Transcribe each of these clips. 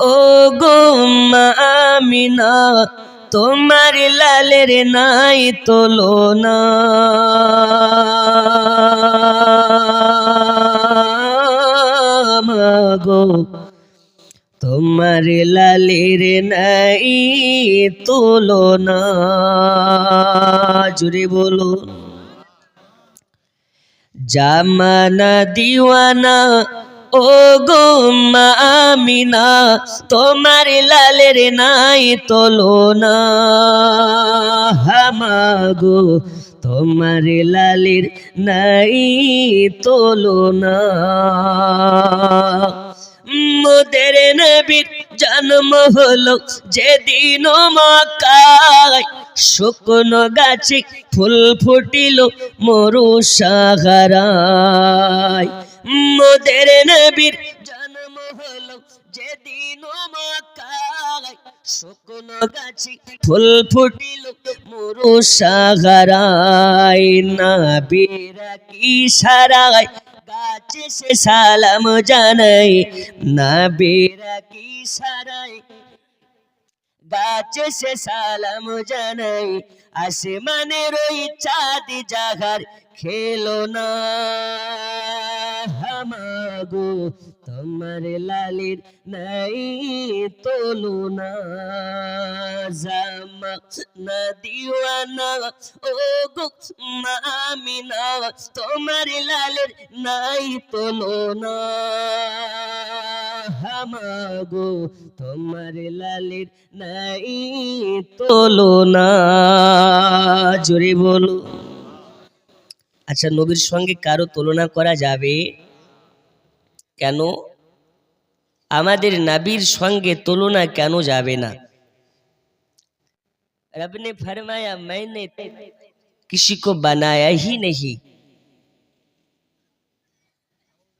ও গো আমিনা, তোমার লালের নাই তোলো না মাগো, তোমার লালের নাই তোলো না জুড়ে বলো। জামানা, দিওয়ানা ও গো মা আমিনা, তোমার লালের নাই তোলো না হামাগো তোমার লালের নাই তোলো না মোদের নবীর জন্ম হলো যেদিন মকায় শুকনো গাছে ফুল ফুটিল মরু সাহারায় মোদের নবীর জন্ম হলো যেদিন মকায় শুকনো গাছে ফুল ফুটিল মরু সাহারায় নবীরা কি সারায়? গাছে সে সালাম জানাই। না বেরা কি সারাই গাছে সে সালাম জানাই। আসমানের ওই চাঁদ জাগার খেলো না। হামাগো, তোমার লালির নাই তোলো না জামা না দিওয়ানা ও গো মামিনা, তোমার লালের নাই তোলো না হামাগো, তোমার লালির নাই তোলো না জোরে বলো। আচ্ছা নবীর সঙ্গে কারও তুলনা করা যাবে? কেন? আমাদের নাবির সঙ্গে তুলনা কেন যাবে না? রবনে ফরমায়া, মাইনে কিসি কো বানায়া হি নহীं।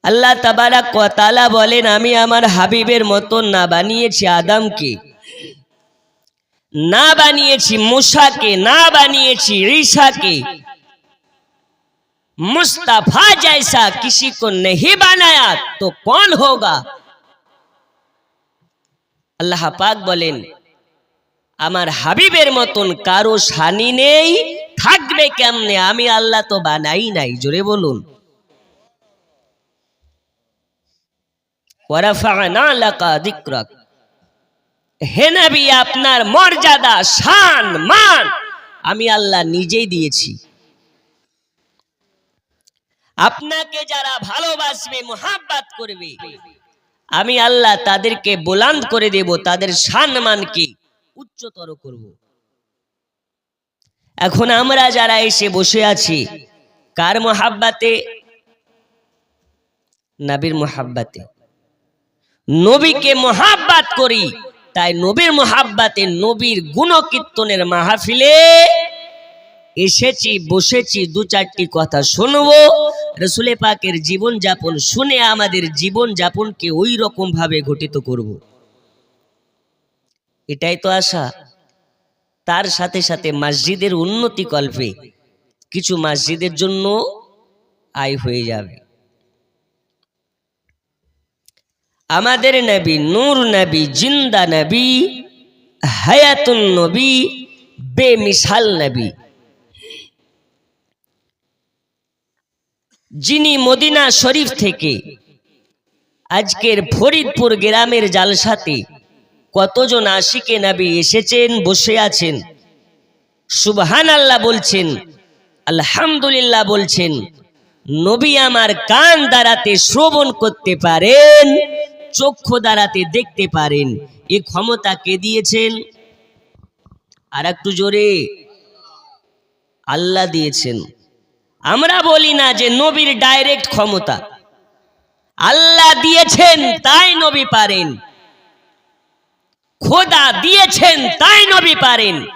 আল্লাহ তাবারা কতালা বলেন আমি আমার হাবিবের মতো না বানিয়েছি আদমকে না বানিয়েছি মুসাকে না বানিয়েছি ঈশাকে मुस्तफा जैसा किसी को नहीं बनाया तो कौन होगा আল্লাহ পাক বলেন আমার হাবিবের মতন কারো শানি নেই থাকবে কেমনে আমি আল্লাহ তো বানাই নাই জোরে বলুন আপনার মর্যাদা, শান, মান আমি আল্লাহ নিজেই দিয়েছি। আপনাকে যারা ভালোবাসবে, মোহাব্বাত করবে, আমি আল্লাহ তাদেরকে বোলান্দ করে দেব, তাদের সম্মানকে উচ্চতর করব। এখন আমরা যারা এসে বসে আছি, কার মোহাব্বাতে? নবীর মোহাব্বাতে। নবীকে মোহাব্বাত করি, তাই নবীর মোহাব্বাতে নবীর গুণকীর্তনের মাহফিলে এসেছি, বসেছি, দু চারটি কথা শুনব। রসুলে পাকের জীবন যাপন শুনে আমাদের জীবন যাপনকে ওই রকম ভাবে ঘটিত করব। এটাই তো আশা। তার সাথে সাথে মসজিদের উন্নতি কল্পে কিছু মসজিদের জন্য আয় হয়ে যাবে। আমাদের নবী, নূর নবী, জিন্দা নবী, হায়াতুন নবী, বেমিশাল নবী। যিনি মদিনা শরীফ থেকে আজকের ফরিদপুর গ্রামের জালসাতে কতজন আশিকে নবী এসেছেন, বসে আছেন সুবহান আল্লাহ বলছেন, আলহামদুলিল্লাহ বলছেন, নবী আমার কান দ্বারাতে শ্রবণ করতে পারেন চক্ষু দ্বারাতে দেখতে পারেন। এ ক্ষমতা কে দিয়েছেন? আর একটু জোরে। আল্লাহ দিয়েছেন। আমরা বলি না যে নবীর ডাইরেক্ট ক্ষমতা। আল্লাহ দিয়েছেন, তাই নবী পারেন। খোদা দিয়েছেন, তাই নবী পারেন।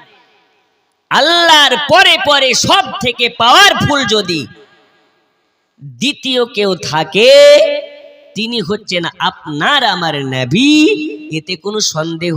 আল্লাহর পরে পরে সব থেকে পাওয়ারফুল যদি দ্বিতীয় কেউ থাকে তিনি হচ্ছেন আপনার আমার নবী এতে কোনো সন্দেহ